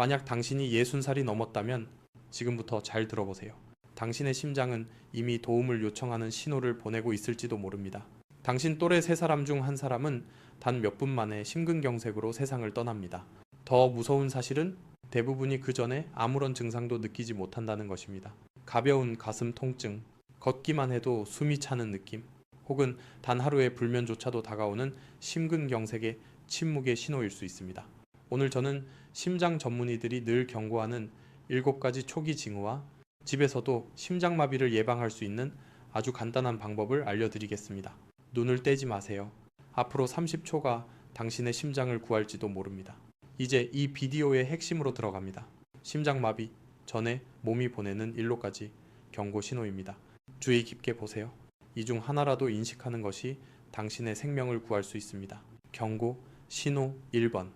만약 당신이 60살이 넘었다면 지금부터 잘 들어보세요. 당신의 심장은 이미 도움을 요청하는 신호를 보내고 있을지도 모릅니다. 당신 또래 세 사람 중 한 사람은 단 몇 분 만에 심근경색으로 세상을 떠납니다. 더 무서운 사실은 대부분이 그 전에 아무런 증상도 느끼지 못한다는 것입니다. 가벼운 가슴 통증, 걷기만 해도 숨이 차는 느낌, 혹은 단 하루의 불면조차도 다가오는 심근경색의 침묵의 신호일 수 있습니다. 오늘 저는 심장 전문의들이 늘 경고하는 7가지 초기 징후와 집에서도 심장마비를 예방할 수 있는 아주 간단한 방법을 알려드리겠습니다. 눈을 떼지 마세요. 앞으로 30초가 당신의 심장을 구할지도 모릅니다. 이제 이 비디오의 핵심으로 들어갑니다. 심장마비 전에 몸이 보내는 일로까지 경고 신호입니다. 주의 깊게 보세요. 이 중 하나라도 인식하는 것이 당신의 생명을 구할 수 있습니다. 경고 신호 1번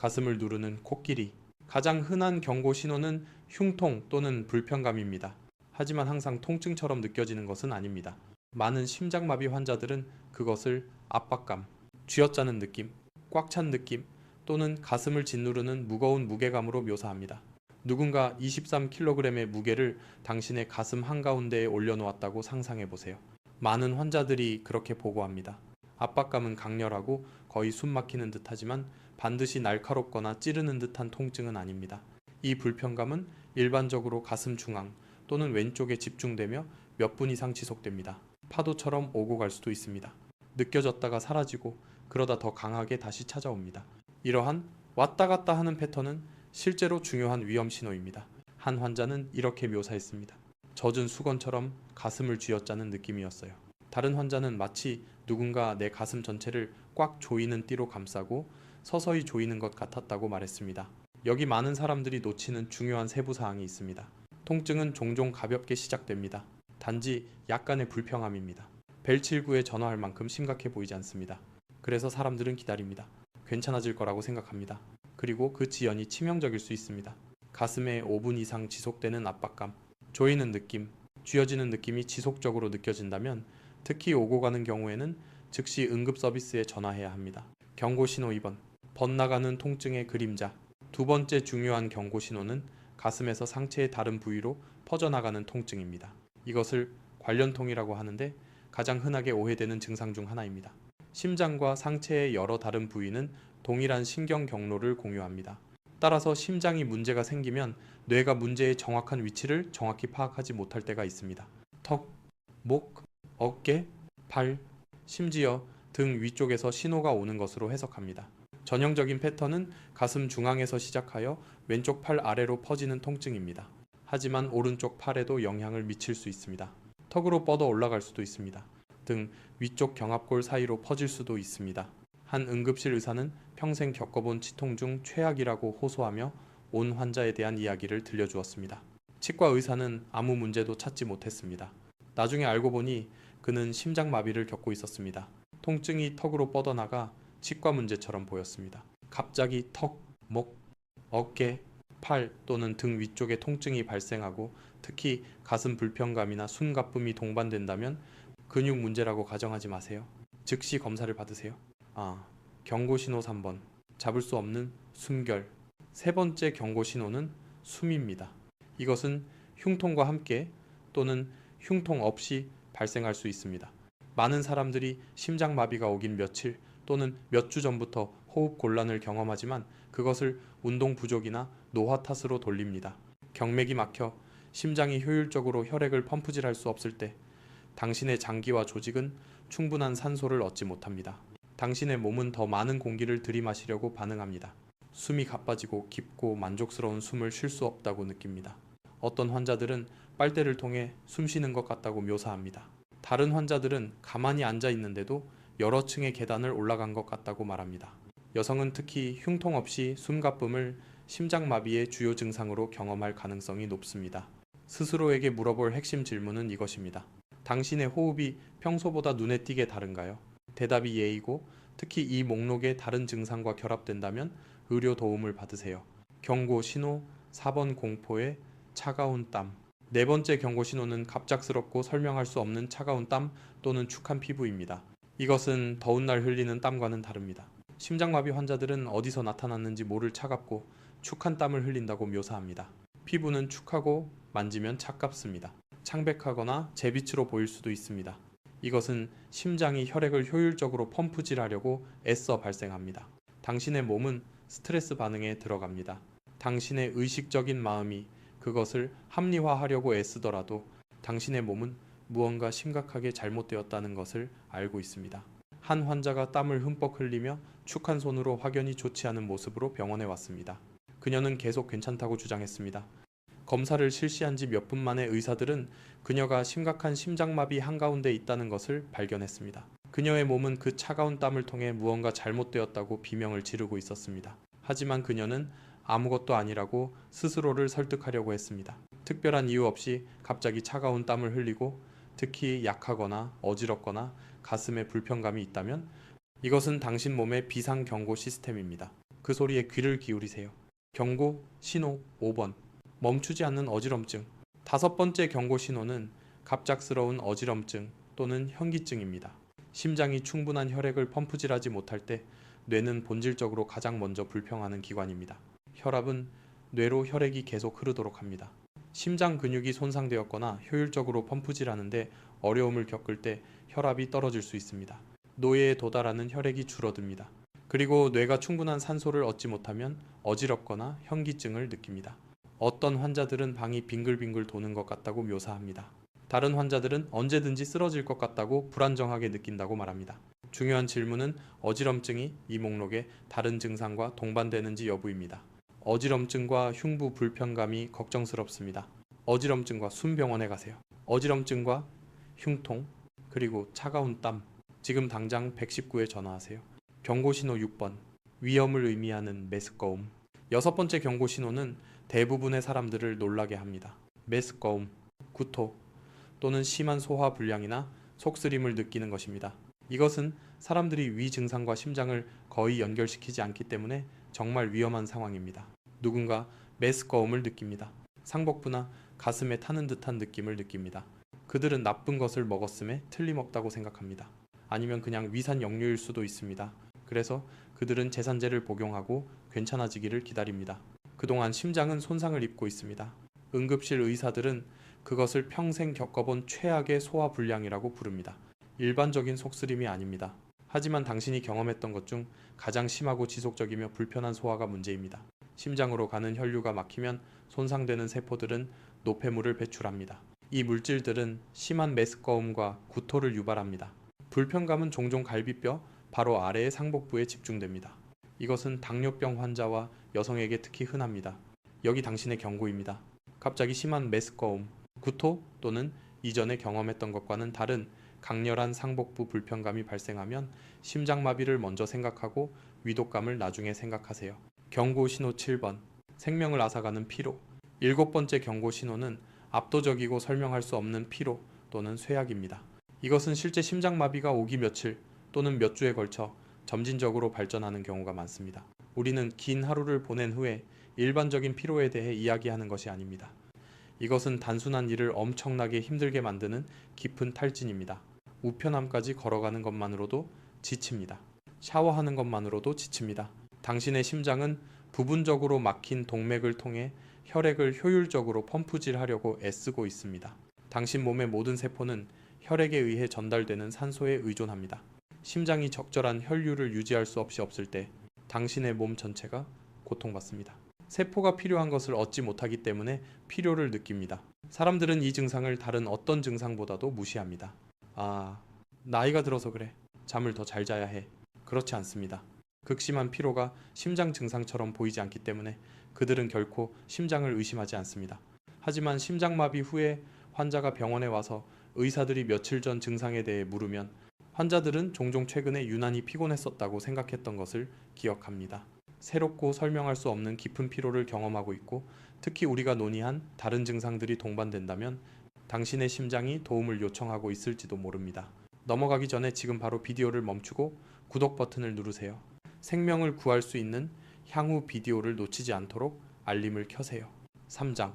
가슴을 누르는 코끼리 가장 흔한 경고 신호는 흉통 또는 불편감입니다. 하지만 항상 통증처럼 느껴지는 것은 아닙니다. 많은 심장마비 환자들은 그것을 압박감, 쥐어짜는 느낌, 꽉 찬 느낌 또는 가슴을 짓누르는 무거운 무게감으로 묘사합니다. 누군가 23kg의 무게를 당신의 가슴 한가운데에 올려놓았다고 상상해 보세요. 많은 환자들이 그렇게 보고합니다. 압박감은 강렬하고 거의 숨 막히는 듯하지만 반드시 날카롭거나 찌르는 듯한 통증은 아닙니다. 이 불편감은 일반적으로 가슴 중앙 또는 왼쪽에 집중되며 몇 분 이상 지속됩니다. 파도처럼 오고 갈 수도 있습니다. 느껴졌다가 사라지고 그러다 더 강하게 다시 찾아옵니다. 이러한 왔다 갔다 하는 패턴은 실제로 중요한 위험 신호입니다. 한 환자는 이렇게 묘사했습니다. 젖은 수건처럼 가슴을 쥐어짜는 느낌이었어요. 다른 환자는 마치 누군가 내 가슴 전체를 꽉 조이는 띠로 감싸고 서서히 조이는 것 같았다고 말했습니다. 여기 많은 사람들이 놓치는 중요한 세부 사항이 있습니다. 통증은 종종 가볍게 시작됩니다. 단지 약간의 불평함입니다. 벨79에 전화할 만큼 심각해 보이지 않습니다. 그래서 사람들은 기다립니다. 괜찮아질 거라고 생각합니다. 그리고 그 지연이 치명적일 수 있습니다. 가슴에 5분 이상 지속되는 압박감, 조이는 느낌, 쥐어지는 느낌이 지속적으로 느껴진다면 특히 오고 가는 경우에는 즉시 응급 서비스에 전화해야 합니다. 경고 신호 2번. 번나가는 통증의 그림자. 두 번째 중요한 경고 신호는 가슴에서 상체의 다른 부위로 퍼져나가는 통증입니다. 이것을 관련통이라고 하는데 가장 흔하게 오해되는 증상 중 하나입니다. 심장과 상체의 여러 다른 부위는 동일한 신경 경로를 공유합니다. 따라서 심장이 문제가 생기면 뇌가 문제의 정확한 위치를 정확히 파악하지 못할 때가 있습니다. 턱, 목, 어깨, 발, 심지어 등 위쪽에서 신호가 오는 것으로 해석합니다. 전형적인 패턴은 가슴 중앙에서 시작하여 왼쪽 팔 아래로 퍼지는 통증입니다. 하지만 오른쪽 팔에도 영향을 미칠 수 있습니다. 턱으로 뻗어 올라갈 수도 있습니다. 등 위쪽 경합골 사이로 퍼질 수도 있습니다. 한 응급실 의사는 평생 겪어본 치통 중 최악이라고 호소하며 온 환자에 대한 이야기를 들려주었습니다. 치과 의사는 아무 문제도 찾지 못했습니다. 나중에 알고 보니 그는 심장마비를 겪고 있었습니다. 통증이 턱으로 뻗어나가 치과 문제처럼 보였습니다. 갑자기 턱, 목, 어깨, 팔 또는 등 위쪽에 통증이 발생하고 특히 가슴 불편감이나 숨가쁨이 동반된다면 근육 문제라고 가정하지 마세요. 즉시 검사를 받으세요. 아, 경고 신호 3번. 잡을 수 없는 숨결. 세 번째 경고 신호는 숨입니다. 이것은 흉통과 함께 또는 흉통 없이 발생할 수 있습니다. 많은 사람들이 심장마비가 오긴 며칠 또는 몇 주 전부터 호흡 곤란을 경험하지만 그것을 운동 부족이나 노화 탓으로 돌립니다. 경맥이 막혀 심장이 효율적으로 혈액을 펌프질할 수 없을 때 당신의 장기와 조직은 충분한 산소를 얻지 못합니다. 당신의 몸은 더 많은 공기를 들이마시려고 반응합니다. 숨이 가빠지고 깊고 만족스러운 숨을 쉴 수 없다고 느낍니다. 어떤 환자들은 빨대를 통해 숨 쉬는 것 같다고 묘사합니다. 다른 환자들은 가만히 앉아 있는데도 여러 층의 계단을 올라간 것 같다고 말합니다. 여성은 특히 흉통 없이 숨가쁨을 심장마비의 주요 증상으로 경험할 가능성이 높습니다. 스스로에게 물어볼 핵심 질문은 이것입니다. 당신의 호흡이 평소보다 눈에 띄게 다른가요? 대답이 예이고 특히 이 목록의 다른 증상과 결합된다면 의료 도움을 받으세요. 경고 신호 4번 공포의 차가운 땀. 네 번째 경고 신호는 갑작스럽고 설명할 수 없는 차가운 땀 또는 축한 피부입니다. 이것은 더운 날 흘리는 땀과는 다릅니다. 심장마비 환자들은 어디서 나타났는지 모를 차갑고 축한 땀을 흘린다고 묘사합니다. 피부는 축하고 만지면 차갑습니다. 창백하거나 제빛으로 보일 수도 있습니다. 이것은 심장이 혈액을 효율적으로 펌프질하려고 애써 발생합니다. 당신의 몸은 스트레스 반응에 들어갑니다. 당신의 의식적인 마음이 그것을 합리화하려고 애쓰더라도 당신의 몸은 무언가 심각하게 잘못되었다는 것을 알고 있습니다. 한 환자가 땀을 흠뻑 흘리며 축한 손으로 확연히 좋지 않은 모습으로 병원에 왔습니다. 그녀는 계속 괜찮다고 주장했습니다. 검사를 실시한 지 몇 분 만에 의사들은 그녀가 심각한 심장마비 한가운데 있다는 것을 발견했습니다. 그녀의 몸은 그 차가운 땀을 통해 무언가 잘못되었다고 비명을 지르고 있었습니다. 하지만 그녀는 아무것도 아니라고 스스로를 설득하려고 했습니다. 특별한 이유 없이 갑자기 차가운 땀을 흘리고 특히 약하거나 어지럽거나 가슴에 불편감이 있다면 이것은 당신 몸의 비상 경고 시스템입니다. 그 소리에 귀를 기울이세요. 경고 신호 5번 멈추지 않는 어지럼증 다섯 번째 경고 신호는 갑작스러운 어지럼증 또는 현기증입니다. 심장이 충분한 혈액을 펌프질하지 못할 때 뇌는 본질적으로 가장 먼저 불평하는 기관입니다. 혈압은 뇌로 혈액이 계속 흐르도록 합니다. 심장 근육이 손상되었거나 효율적으로 펌프질하는데 어려움을 겪을 때 혈압이 떨어질 수 있습니다. 노예에 도달하는 혈액이 줄어듭니다. 그리고 뇌가 충분한 산소를 얻지 못하면 어지럽거나 현기증을 느낍니다. 어떤 환자들은 방이 빙글빙글 도는 것 같다고 묘사합니다. 다른 환자들은 언제든지 쓰러질 것 같다고 불안정하게 느낀다고 말합니다. 중요한 질문은 어지럼증이 이 목록의 다른 증상과 동반되는지 여부입니다. 어지럼증과 흉부 불편감이 걱정스럽습니다. 어지럼증과 순병원에 가세요. 어지럼증과 흉통, 그리고 차가운 땀. 지금 당장 119에 전화하세요. 경고 신호 6번. 위험을 의미하는 메스꺼움. 여섯 번째 경고 신호는 대부분의 사람들을 놀라게 합니다. 메스꺼움, 구토 또는 심한 소화 불량이나 속쓰림을 느끼는 것입니다. 이것은 사람들이 위 증상과 심장을 거의 연결시키지 않기 때문에 정말 위험한 상황입니다. 누군가 메스꺼움을 느낍니다. 상복부나 가슴에 타는 듯한 느낌을 느낍니다. 그들은 나쁜 것을 먹었음에 틀림없다고 생각합니다. 아니면 그냥 위산 역류일 수도 있습니다. 그래서 그들은 제산제를 복용하고 괜찮아지기를 기다립니다. 그동안 심장은 손상을 입고 있습니다. 응급실 의사들은 그것을 평생 겪어본 최악의 소화 불량이라고 부릅니다. 일반적인 속쓰림이 아닙니다. 하지만 당신이 경험했던 것 중 가장 심하고 지속적이며 불편한 소화가 문제입니다. 심장으로 가는 혈류가 막히면 손상되는 세포들은 노폐물을 배출합니다. 이 물질들은 심한 메스꺼움과 구토를 유발합니다. 불편감은 종종 갈비뼈 바로 아래의 상복부에 집중됩니다. 이것은 당뇨병 환자와 여성에게 특히 흔합니다. 여기 당신의 경고입니다. 갑자기 심한 메스꺼움, 구토 또는 이전에 경험했던 것과는 다른 강렬한 상복부 불편감이 발생하면 심장마비를 먼저 생각하고 위독감을 나중에 생각하세요. 경고 신호 7번. 생명을 앗아가는 피로. 일곱 번째 경고 신호는 압도적이고 설명할 수 없는 피로 또는 쇠약입니다. 이것은 실제 심장마비가 오기 며칠 또는 몇 주에 걸쳐 점진적으로 발전하는 경우가 많습니다. 우리는 긴 하루를 보낸 후에 일반적인 피로에 대해 이야기하는 것이 아닙니다. 이것은 단순한 일을 엄청나게 힘들게 만드는 깊은 탈진입니다. 우편함까지 걸어가는 것만으로도 지칩니다. 샤워하는 것만으로도 지칩니다. 당신의 심장은 부분적으로 막힌 동맥을 통해 혈액을 효율적으로 펌프질하려고 애쓰고 있습니다. 당신 몸의 모든 세포는 혈액에 의해 전달되는 산소에 의존합니다. 심장이 적절한 혈류를 유지할 수 없이 없을 때 당신의 몸 전체가 고통받습니다. 세포가 필요한 것을 얻지 못하기 때문에 필요를 느낍니다. 사람들은 이 증상을 다른 어떤 증상보다도 무시합니다. 아, 나이가 들어서 그래. 잠을 더 잘 자야 해. 그렇지 않습니다. 극심한 피로가 심장 증상처럼 보이지 않기 때문에 그들은 결코 심장을 의심하지 않습니다. 하지만 심장마비 후에 환자가 병원에 와서 의사들이 며칠 전 증상에 대해 물으면 환자들은 종종 최근에 유난히 피곤했었다고 생각했던 것을 기억합니다. 새롭고 설명할 수 없는 깊은 피로를 경험하고 있고 특히 우리가 논의한 다른 증상들이 동반된다면 당신의 심장이 도움을 요청하고 있을지도 모릅니다. 넘어가기 전에 지금 바로 비디오를 멈추고 구독 버튼을 누르세요. 생명을 구할 수 있는 향후 비디오를 놓치지 않도록 알림을 켜세요. 3장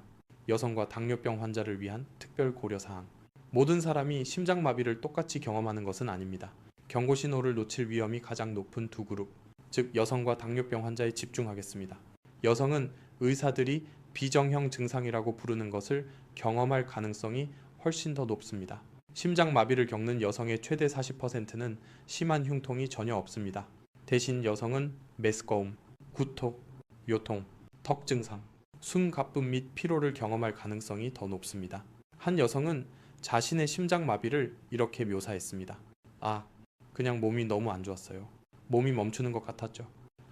여성과 당뇨병 환자를 위한 특별 고려 사항. 모든 사람이 심장마비를 똑같이 경험하는 것은 아닙니다. 경고 신호를 놓칠 위험이 가장 높은 두 그룹, 즉 여성과 당뇨병 환자에 집중하겠습니다. 여성은 의사들이 비정형 증상이라고 부르는 것을 경험할 가능성이 훨씬 더 높습니다. 심장 마비를 겪는 여성의 최대 40%는 심한 흉통이 전혀 없습니다. 대신 여성은 메스꺼움, 구토, 요통, 턱 증상, 숨 가쁨 및 피로를 경험할 가능성이 더 높습니다. 한 여성은 자신의 심장 마비를 이렇게 묘사했습니다. 아, 그냥 몸이 너무 안 좋았어요. 몸이 멈추는 것 같았죠.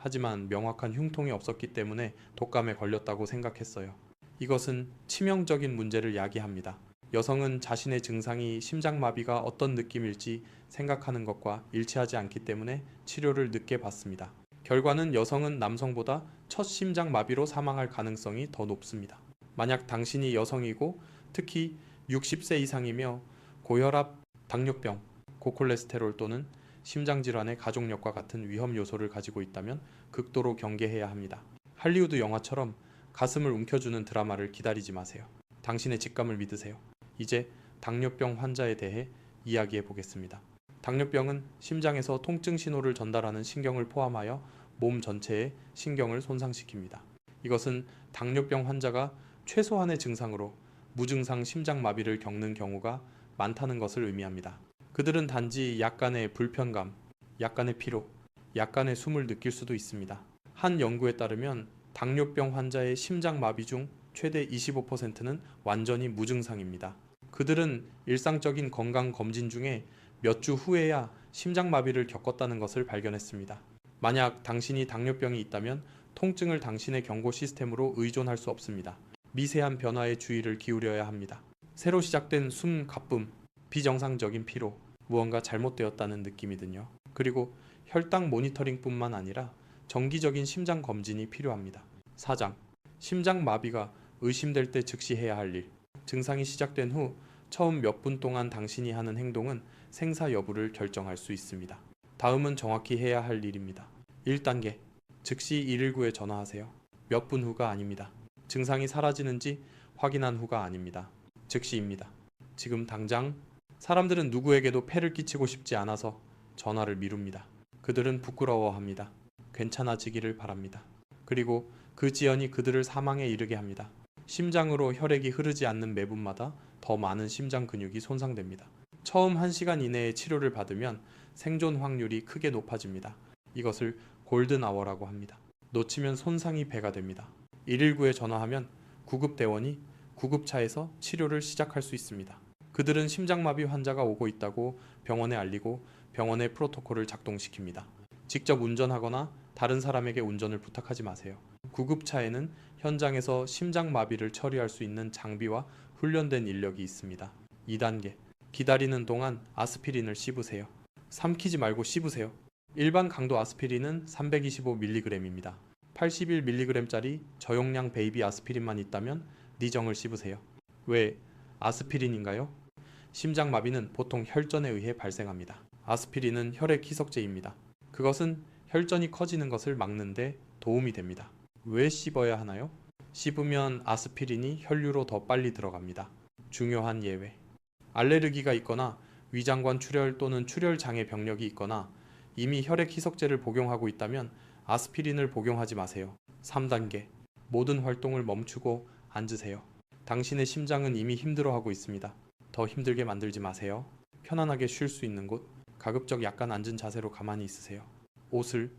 하지만 명확한 흉통이 없었기 때문에 독감에 걸렸다고 생각했어요. 이것은 치명적인 문제를 야기합니다. 여성은 자신의 증상이 심장마비가 어떤 느낌일지 생각하는 것과 일치하지 않기 때문에 치료를 늦게 받습니다. 결과는 여성은 남성보다 첫 심장마비로 사망할 가능성이 더 높습니다. 만약 당신이 여성이고 특히 60세 이상이며 고혈압, 당뇨병, 고콜레스테롤 또는 심장 질환의 가족력과 같은 위험 요소를 가지고 있다면 극도로 경계해야 합니다. 할리우드 영화처럼 가슴을 움켜주는 드라마를 기다리지 마세요. 당신의 직감을 믿으세요. 이제 당뇨병 환자에 대해 이야기해 보겠습니다. 당뇨병은 심장에서 통증 신호를 전달하는 신경을 포함하여 몸 전체의 신경을 손상시킵니다. 이것은 당뇨병 환자가 최소한의 증상으로 무증상 심장마비를 겪는 경우가 많다는 것을 의미합니다. 그들은 단지 약간의 불편감, 약간의 피로, 약간의 숨을 느낄 수도 있습니다. 한 연구에 따르면 당뇨병 환자의 심장 마비 중 최대 25%는 완전히 무증상입니다. 그들은 일상적인 건강 검진 중에 몇 주 후에야 심장 마비를 겪었다는 것을 발견했습니다. 만약 당신이 당뇨병이 있다면 통증을 당신의 경고 시스템으로 의존할 수 없습니다. 미세한 변화에 주의를 기울여야 합니다. 새로 시작된 숨 가쁨, 비정상적인 피로, 무언가 잘못되었다는 느낌이든요. 그리고 혈당 모니터링뿐만 아니라 정기적인 심장 검진이 필요합니다. 4장. 심장 마비가 의심될 때 즉시 해야 할 일. 증상이 시작된 후 처음 몇 분 동안 당신이 하는 행동은 생사 여부를 결정할 수 있습니다. 다음은 정확히 해야 할 일입니다. 1단계. 즉시 119에 전화하세요. 몇 분 후가 아닙니다. 증상이 사라지는지 확인한 후가 아닙니다. 즉시입니다. 지금 당장 사람들은 누구에게도 폐를 끼치고 싶지 않아서 전화를 미룹니다. 그들은 부끄러워합니다. 괜찮아지기를 바랍니다. 그리고 그 지연이 그들을 사망에 이르게 합니다. 심장으로 혈액이 흐르지 않는 매분마다 더 많은 심장 근육이 손상됩니다. 처음 1시간 이내에 치료를 받으면 생존 확률이 크게 높아집니다. 이것을 골든 아워라고 합니다. 놓치면 손상이 배가 됩니다. 119에 전화하면 구급대원이 구급차에서 치료를 시작할 수 있습니다. 그들은 심장마비 환자가 오고 있다고 병원에 알리고 병원의 프로토콜을 작동시킵니다. 직접 운전하거나 다른 사람에게 운전을 부탁하지 마세요. 구급차에는 현장에서 심장마비를 처리할 수 있는 장비와 훈련된 인력이 있습니다. 2단계. 기다리는 동안 아스피린을 씹으세요. 삼키지 말고 씹으세요. 일반 강도 아스피린은 325mg입니다. 81mg짜리 저용량 베이비 아스피린만 있다면 니정을 씹으세요. 왜 아스피린인가요? 심장마비는 보통 혈전에 의해 발생합니다. 아스피린은 혈액 희석제입니다. 그것은 혈전이 커지는 것을 막는데 도움이 됩니다. 왜 씹어야 하나요? 씹으면 아스피린이 혈류로 더 빨리 들어갑니다. 중요한 예외. 알레르기가 있거나 위장관 출혈 또는 출혈 장애 병력이 있거나 이미 혈액 희석제를 복용하고 있다면 아스피린을 복용하지 마세요. 3단계. 모든 활동을 멈추고 앉으세요. 당신의 심장은 이미 힘들어하고 있습니다. 더 힘들게 만들지 마세요. 편안하게 쉴 수 있는 곳, 가급적 약간 앉은 자세로 가만히 있으세요. 옷을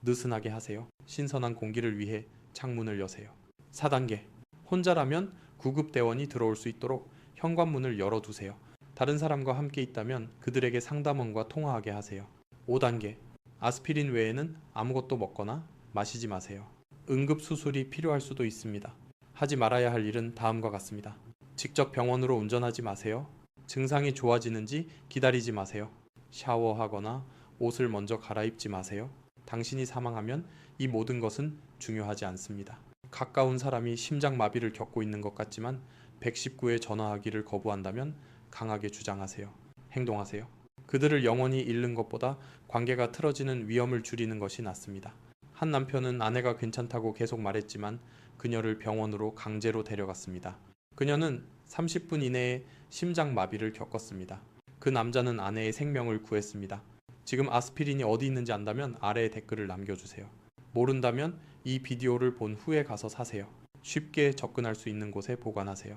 느슨하게 하세요. 신선한 공기를 위해 창문을 여세요. 4단계. 혼자라면 구급대원이 들어올 수 있도록 현관문을 열어두세요. 다른 사람과 함께 있다면 그들에게 상담원과 통화하게 하세요. 5단계. 아스피린 외에는 아무것도 먹거나 마시지 마세요. 응급 수술이 필요할 수도 있습니다. 하지 말아야 할 일은 다음과 같습니다. 직접 병원으로 운전하지 마세요. 증상이 좋아지는지 기다리지 마세요. 샤워하거나 옷을 먼저 갈아입지 마세요. 당신이 사망하면 이 모든 것은 중요하지 않습니다. 가까운 사람이 심장마비를 겪고 있는 것 같지만 119에 전화하기를 거부한다면 강하게 주장하세요. 행동하세요. 그들을 영원히 잃는 것보다 관계가 틀어지는 위험을 줄이는 것이 낫습니다. 한 남편은 아내가 괜찮다고 계속 말했지만 그녀를 병원으로 강제로 데려갔습니다. 그녀는 30분 이내에 심장 마비를 겪었습니다. 그 남자는 아내의 생명을 구했습니다. 지금 아스피린이 어디 있는지 안다면 아래에 댓글을 남겨주세요. 모른다면 이 비디오를 본 후에 가서 사세요. 쉽게 접근할 수 있는 곳에 보관하세요.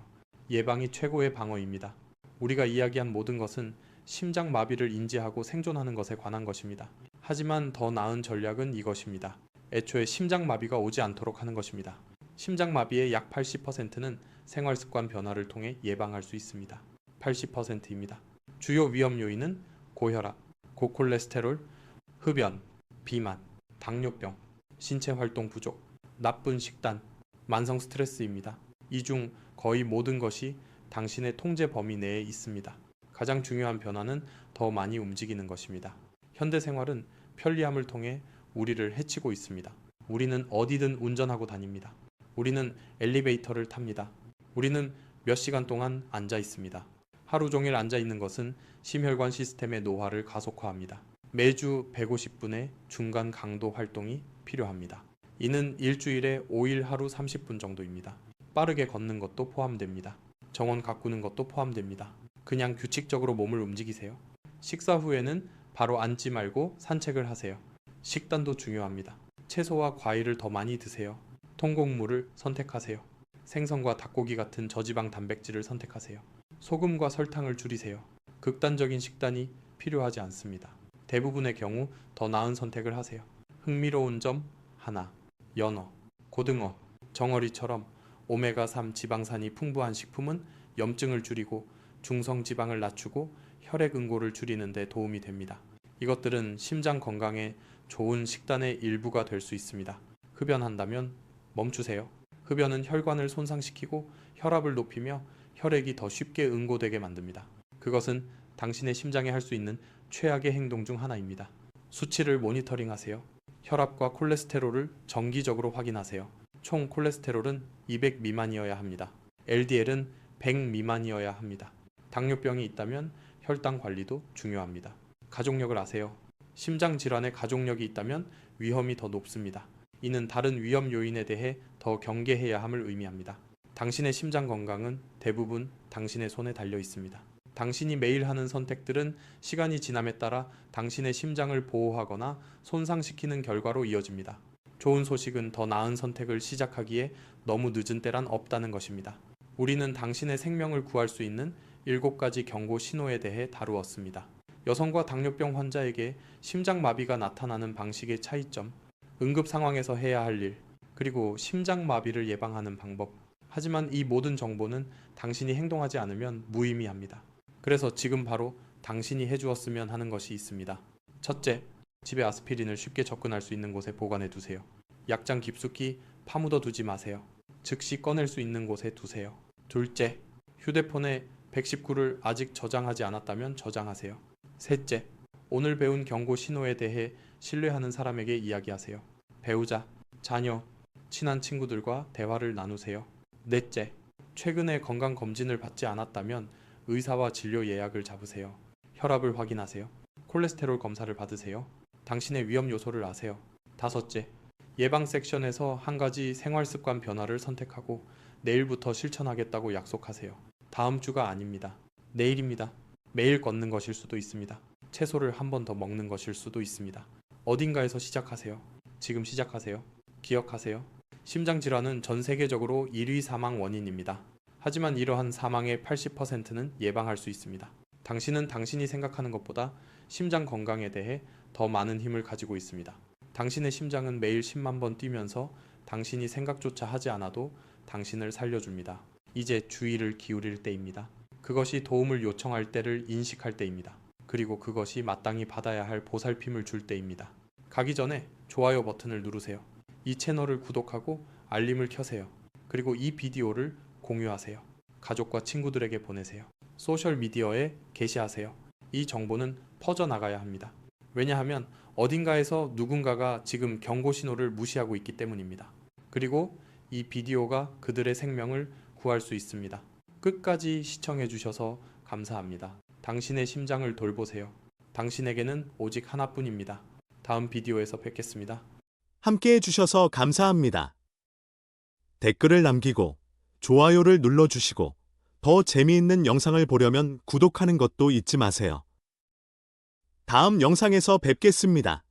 예방이 최고의 방어입니다. 우리가 이야기한 모든 것은 심장 마비를 인지하고 생존하는 것에 관한 것입니다. 하지만 더 나은 전략은 이것입니다. 애초에 심장 마비가 오지 않도록 하는 것입니다. 심장 마비의 약 80%는 생활 습관 변화를 통해 예방할 수 있습니다. 80%입니다. 주요 위험 요인은 고혈압, 고콜레스테롤, 흡연, 비만, 당뇨병, 신체 활동 부족, 나쁜 식단, 만성 스트레스입니다. 이 중 거의 모든 것이 당신의 통제 범위 내에 있습니다. 가장 중요한 변화는 더 많이 움직이는 것입니다. 현대 생활은 편리함을 통해 우리를 해치고 있습니다. 우리는 어디든 운전하고 다닙니다. 우리는 엘리베이터를 탑니다. 우리는 몇 시간 동안 앉아 있습니다. 하루 종일 앉아 있는 것은 심혈관 시스템의 노화를 가속화합니다. 매주 150분의 중간 강도 활동이 필요합니다. 이는 일주일에 5일 하루 30분 정도입니다. 빠르게 걷는 것도 포함됩니다. 정원 가꾸는 것도 포함됩니다. 그냥 규칙적으로 몸을 움직이세요. 식사 후에는 바로 앉지 말고 산책을 하세요. 식단도 중요합니다. 채소와 과일을 더 많이 드세요. 통곡물을 선택하세요. 생선과 닭고기 같은 저지방 단백질을 선택하세요. 소금과 설탕을 줄이세요. 극단적인 식단이 필요하지 않습니다. 대부분의 경우 더 나은 선택을 하세요. 흥미로운 점 하나. 연어, 고등어, 정어리처럼 오메가3 지방산이 풍부한 식품은 염증을 줄이고 중성 지방을 낮추고 혈액 응고를 줄이는 데 도움이 됩니다. 이것들은 심장 건강에 좋은 식단의 일부가 될 수 있습니다. 흡연한다면 멈추세요. 흡연은 혈관을 손상시키고 혈압을 높이며 혈액이 더 쉽게 응고되게 만듭니다. 그것은 당신의 심장에 할 수 있는 최악의 행동 중 하나입니다. 수치를 모니터링하세요. 혈압과 콜레스테롤을 정기적으로 확인하세요. 총 콜레스테롤은 200 미만이어야 합니다. LDL은 100 미만이어야 합니다. 당뇨병이 있다면 혈당 관리도 중요합니다. 가족력을 아세요. 심장 질환에 가족력이 있다면 위험이 더 높습니다. 이는 다른 위험 요인에 대해 더 경계해야 함을 의미합니다. 당신의 심장 건강은 대부분 당신의 손에 달려 있습니다. 당신이 매일 하는 선택들은 시간이 지남에 따라 당신의 심장을 보호하거나 손상시키는 결과로 이어집니다. 좋은 소식은 더 나은 선택을 시작하기에 너무 늦은 때란 없다는 것입니다. 우리는 당신의 생명을 구할 수 있는 7가지 경고 신호에 대해 다루었습니다. 여성과 당뇨병 환자에게 심장 마비가 나타나는 방식의 차이점, 응급 상황에서 해야 할 일, 그리고 심장 마비를 예방하는 방법. 하지만 이 모든 정보는 당신이 행동하지 않으면 무의미합니다. 그래서 지금 바로 당신이 해주었으면 하는 것이 있습니다. 첫째, 집에 아스피린을 쉽게 접근할 수 있는 곳에 보관해 두세요. 약장 깊숙이 파묻어 두지 마세요. 즉시 꺼낼 수 있는 곳에 두세요. 둘째, 휴대폰에 119를 아직 저장하지 않았다면 저장하세요. 셋째, 오늘 배운 경고 신호에 대해 신뢰하는 사람에게 이야기하세요. 배우자, 자녀, 친한 친구들과 대화를 나누세요. 넷째, 최근에 건강 검진을 받지 않았다면 의사와 진료 예약을 잡으세요. 혈압을 확인하세요. 콜레스테롤 검사를 받으세요. 당신의 위험 요소를 아세요. 다섯째, 예방 섹션에서 한 가지 생활 습관 변화를 선택하고 내일부터 실천하겠다고 약속하세요. 다음 주가 아닙니다. 내일입니다. 매일 걷는 것일 수도 있습니다. 채소를 한 번 더 먹는 것일 수도 있습니다. 어딘가에서 시작하세요. 지금 시작하세요. 기억하세요. 심장 질환은 전 세계적으로 1위 사망 원인입니다. 하지만 이러한 사망의 80%는 예방할 수 있습니다. 당신은 당신이 생각하는 것보다 심장 건강에 대해 더 많은 힘을 가지고 있습니다. 당신의 심장은 매일 10만 번 뛰면서 당신이 생각조차 하지 않아도 당신을 살려줍니다. 이제 주의를 기울일 때입니다. 그것이 도움을 요청할 때를 인식할 때입니다. 그리고 그것이 마땅히 받아야 할 보살핌을 줄 때입니다. 가기 전에 좋아요 버튼을 누르세요. 이 채널을 구독하고 알림을 켜세요. 그리고 이 비디오를 공유하세요. 가족과 친구들에게 보내세요. 소셜 미디어에 게시하세요. 이 정보는 퍼져나가야 합니다. 왜냐하면 어딘가에서 누군가가 지금 경고 신호를 무시하고 있기 때문입니다. 그리고 이 비디오가 그들의 생명을 구할 수 있습니다. 끝까지 시청해 주셔서 감사합니다. 당신의 심장을 돌보세요. 당신에게는 오직 하나뿐입니다. 다음 비디오에서 뵙겠습니다. 함께 해주셔서 감사합니다. 댓글을 남기고 좋아요를 눌러주시고 더 재미있는 영상을 보려면 구독하는 것도 잊지 마세요. 다음 영상에서 뵙겠습니다.